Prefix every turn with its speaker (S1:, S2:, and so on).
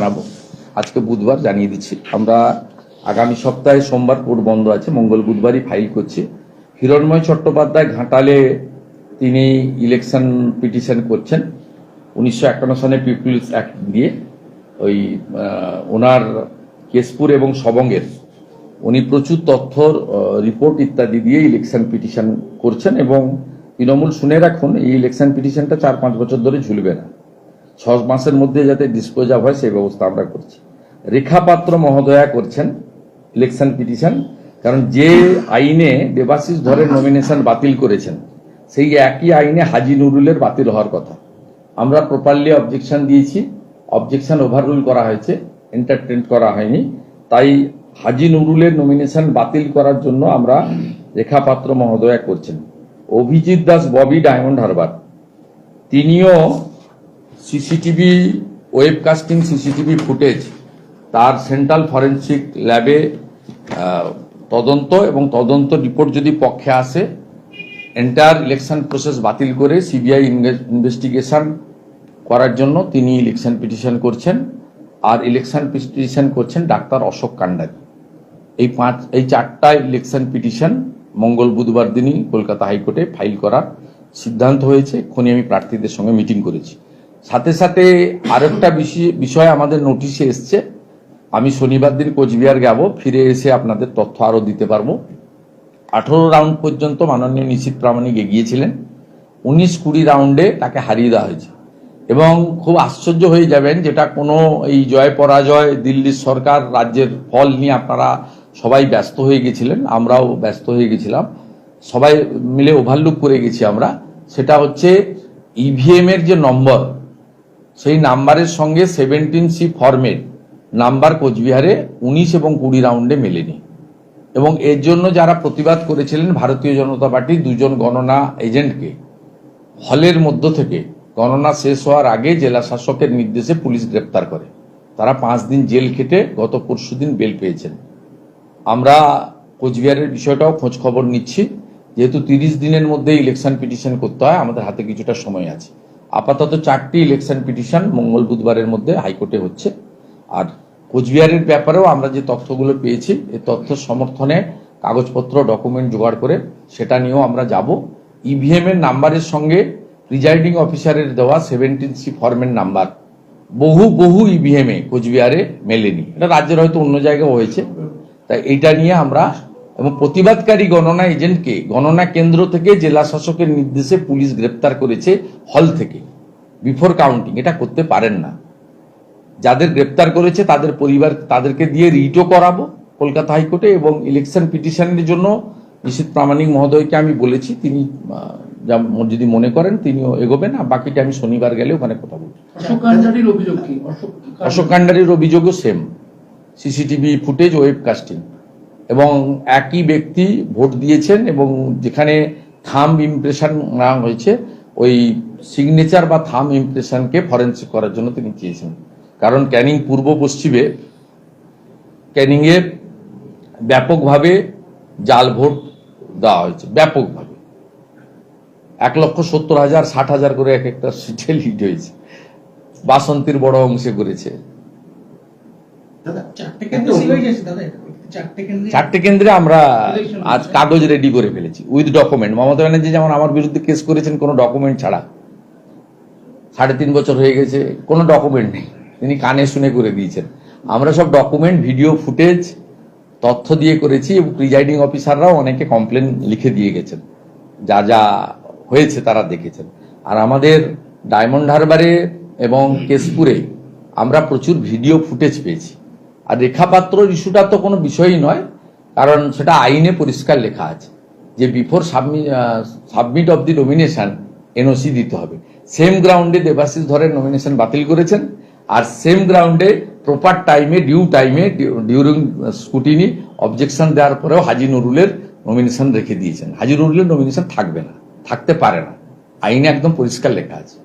S1: জানাব। আজকে বুধবার জানিয়ে দিচ্ছি। আমরা আগামী সপ্তাহে সোমবার কোর্ট বন্ধ আছে, মঙ্গল বুধবারই ফাইল করছি। হিরণময় চট্টোপাধ্যায় ঘাটালে তিনি ইলেকশন পিটিশন করছেন। উনিশশো একান্ন সালে পিপুলস অ্যাক্ট দিয়ে ওই ওনার কেশপুর এবং সবঙ্গের উনি প্রচুর তথ্য রিপোর্ট ইত্যাদি দিয়ে ইলেকশন পিটিশন করছেন এবং তৃণমূল শুনে রাখুন, এই ইলেকশন পিটিশনটা চার পাঁচ বছর ধরে ঝুলবে না। ছ মাসের মধ্যে যাতে ডিসপোজ হয়, সেই ব্যবস্থা আমরা করছি। রেখা পাত্র মহোদয়া করছেন ইলেকশন পিটিশন কারণ যে আইনে দেবাশিস ধরে নমিনেশন বাতিল করেছেন, সেই একই আইনে হাজি নুরুলের বাতিল হওয়ার কথা। আমরা প্রপারলি অবজেকশন দিয়েছি অবজেকশন ওভাররুল করা হয়েছে এন্টারটেন করা হয়নি। তাই হাজি নুরুলের নমিনেশন বাতিল করার জন্য আমরা রেখা পাত্র মহোদয়া করছেন। অভিজিৎ দাস, ববি, ডায়মন্ড হারবার, তিনিও সিসিটিভি ওয়েবকাস্টিং সিসিটিভি ফুটেজ, তার সেন্ট্রাল ফরেন্সিক ল্যাবে তদন্ত এবং তদন্ত রিপোর্ট যদি পক্ষে আসে, এন্টায়ার ইলেকশন প্রসেস বাতিল করে সিবিআই ইনভেস্টিগেশন করার জন্য তিনি ইলেকশন পিটিশন করছেন। আর ইলেকশন পিটিশন করছেন ডাক্তার অশোক কান্ডারি। এই পাঁচ, এই চারটা ইলেকশন পিটিশন মঙ্গল বুধবার দিনই কলকাতা হাইকোর্টে ফাইল করার সিদ্ধান্ত হয়েছে। এক্ষুনি আমি প্রার্থীদের সঙ্গে মিটিং করেছি। সাথে সাথে আরেকটা বিষয়- আমাদের নোটিশে এসছে। আমি শনিবার দিন কোচবিহার যাব, ফিরে এসে আপনাদের তথ্য আরও দিতে পারব। আঠারো রাউন্ড পর্যন্ত মাননীয় নিশ্চিত প্রামাণিক এগিয়েছিলেন। উনিশ কুড়ি রাউন্ডে তাকে হারিয়ে দেওয়া হয়েছে। এবং খুব আশ্চর্য হয়ে যাবেন যেটা কোনো এই জয় পরাজয়, দিল্লির সরকার, রাজ্যের ফল নিয়ে আপনারা সবাই ব্যস্ত হয়ে গেছিলেন, আমরাও ব্যস্ত হয়ে গেছিলাম। সবাই মিলে ওভারলুক করে গেছি আমরা। সেটা হচ্ছে ইভিএমের যে নম্বর সেই নাম্বারের সঙ্গে সেভেন্টিন সি ফর্মের নাম্বার কোচবিহারে উনিশ এবং কুড়ি রাউন্ডে মেলেনি। এবং এর জন্য যারা প্রতিবাদ করেছিলেন ভারতীয় জনতা পার্টি দুজন গণনা এজেন্টকে, হলের মধ্য থেকে গণনা শেষ হওয়ার আগে জেলা শাসকের নির্দেশে পুলিশ গ্রেপ্তার করে। তারা পাঁচ দিন জেল খেটে গত পরশুদিন বেল পেয়েছেন। আমরা কোচবিহারের বিষয়টাও খোঁজ খবর নিচ্ছি। যেহেতু তিরিশ দিনের মধ্যে ইলেকশন পিটিশন করতে হয়, আমাদের হাতে কিছুটা সময় আছে। আপাতত চারটি ইলেকশন পিটিশন মঙ্গল বুধবারের মধ্যে হাইকোর্টে হচ্ছে। আর কোচবিহারের ব্যাপারেও আমরা যে তথ্যগুলো পেয়েছি এই তথ্য সমর্থনে কাগজপত্র ডকুমেন্ট জোগাড় করে সেটা নিয়েও আমরা যাব। ইভিএম এর নাম্বারের সঙ্গে প্রিজাইডিং অফিসারের দেওয়া সেভেন্টিন সি ফর্মের নাম্বার। বহু বহু ইভিএম এ কোচবিহারে মেলেনি। এটা রাজ্যের হয়তো অন্য জায়গায় হয়েছে। তাই এটা নিয়ে আমরা এবং প্রতিবাদকারী গণনা এজেন্টকে গণনা কেন্দ্র থেকে জেলা শাসকের নির্দেশে পুলিশ গ্রেপ্তার করেছে হল থেকে। বিফোর কাউন্টিং এটা করতে পারেন না। যাদের গ্রেপ্তার করেছে তাদের পরিবার তাদেরকে দিয়ে রিটও করাবো কলকাতা হাইকোর্টে এবং ইলেকশন পিটিশনের জন্য নিশীত প্রামাণিক মহোদয়কে আমি বলেছি তিনি যা যদি মনে করেন তিনিও এগোবেন আর বাকিটা আমি শনিবার গেলে ওখানে কথা বলব।
S2: অশোক কান্ডারির অভিযোগ অশোক
S1: অশোক কান্ডারির অভিযোগও same CCTV footage webcasting এবং একই ব্যক্তি ভোট দিয়েছেন এবং যেখানে থাম ইমপ্রেশন নেওয়া হয়েছে ওই সিগনেচার বা থাম ইমপ্রেশনকে ফরেন্সিক করার জন্য তিনি চেয়েছেন কারণ ক্যানিং পূর্ব পশ্চিমে ক্যানিংয়ে ব্যাপকভাবে জাল ভোট দেওয়া হয়েছে ব্যাপকভাবে এক লক্ষ সত্তর হাজার ষাট হাজার করে এক একটা সিটে লিড হয়েছে বাসন্তীর বড় অংশে করেছে
S3: দাদা
S2: চারটে কেন্দ্রে দাদা? চারটে কেন্দ্রে
S1: আমরা আজ কাগজ রেডি করে ফেলেছি উইথ ডকুমেন্ট মমতা ব্যানার্জি যেমন আমার বিরুদ্ধে কেস করেছেন কোনো ডকুমেন্ট ছাড়া। সাড়ে তিন বছর হয়ে গেছে কোনো ডকুমেন্ট নেই। তিনি কানে শুনে করে দিয়েছেন। আমরা সব ডকুমেন্ট ভিডিও ফুটেজ তথ্য দিয়ে করেছি এবং প্রিজাইডিং অফিসাররাও অনেকে কমপ্লেন লিখে দিয়ে গেছেন। যা যা হয়েছে তারা দেখেছেন। আর আমাদের ডায়মন্ড হারবারে এবং কেশপুরে আমরা প্রচুর ভিডিও ফুটেজ পেয়েছি। আর রেখাপাত্র ইস্যুটা তো কোনো বিষয়ই নয়, কারণ সেটা আইনে পরিষ্কার লেখা আছে। যে before submit of the nomination, NOC দিতে হবে। সেম গ্রাউন্ডে দেবাশিস ধরের নমিনেশন বাতিল করেছেন, আর সেম গ্রাউন্ডে প্রপার টাইমে, ডিউ টাইমে, ডিউরিং স্কুটিনি অবজেকশন দেওয়ার পরেও হাজি নুরুলের নমিনেশন রেখে দিয়েছেন। হাজি নুরুলের নমিনেশন থাকবে না, থাকতে পারে না। আইনে একদম পরিষ্কার লেখা আছে।